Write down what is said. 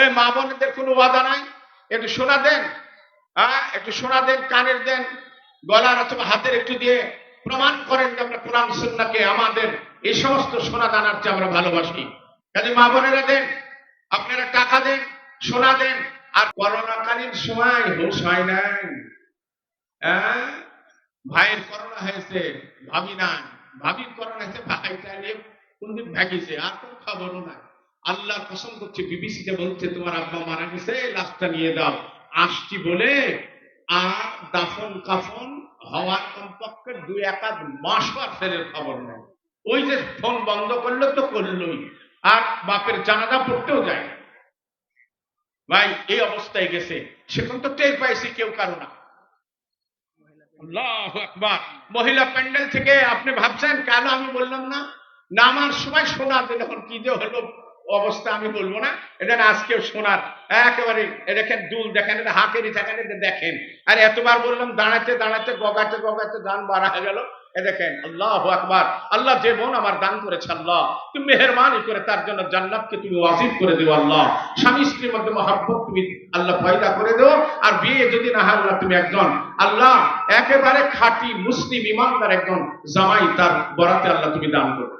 এই মা বোনদের কোনো ওয়াদা নাই। একটু সোনা দেন হ্যাঁ একটু সোনা দেন, কানের দেন, গলার অথবা হাতের একটু দিয়ে প্রমাণ করেন যে আমরা কোরআন সুন্নাকে আমাদের এই সমস্ত সোনা দানার চেয়ে আমরা ভালোবাসি। কাজে মা বোনেরা দেন, আপনারা টাকা দেন, সোনা দেন, আর করোনাকালীন সময় হুশ হয় নাই। হ্যাঁ ভাইয়ের করোনা হয়েছে, ভাবি না ভাবির করোনা হয়েছে, ভাই চাইলে কোনদিন ভাগিছে, আর কোন খবরও নাই। আল্লাহর কসম করছে, বিবিসিতে বলছে, তোমার আব্বা মারা গেছে লাশটা নিয়ে দাও আসছি বলে আর দাফন কাফন হওয়ার কমপক্ষে দুই মাস ফেরের খবর নেই। ওই যে ফোন বন্ধ করল তো করলোই, আর বাপের জানাজা পড়তেও যায় ভাই, এই অবস্থায় গেছে। সেখান তো টের কেউ কারও না। মহিলা প্যান্ডেল থেকে আপনি ভাবছেন, কেন আমি বললাম না? নামার সময় সোনা দিলে এখন কি যে হলো। অবস্থা আমি বলব না। এটা আজকেও সোনার একেবারে দেখেন, দুল দেখেন, এটা হাঁকেরই থাকেন, এটা দেখেন। আর এতবার বললাম, দাঁড়াতে দাঁড়াতে, গগাতে গগাতে দান বাড়া গেল। এ দেখেন, আল্লাহ আকবার। আল্লাহ যে বোন আমার দান করেছে, আল্লাহ। তুমি মেহরবানি করে তার জন্য জান্নাতকে তুমি ওয়াজিব করে দিও, আল্লাহ। স্বামী স্ত্রীর মধ্যে মহাব্বত তুমি আল্লাহ পয়দা করে দিও, আর বিয়ে যদি না হয়, আল্লাহ তুমি একজন। আল্লাহ, একেবারে খাঁটি মুসলিম ইমানদার একজন জামাই তার বরাতে আল্লাহ তুমি দান করো।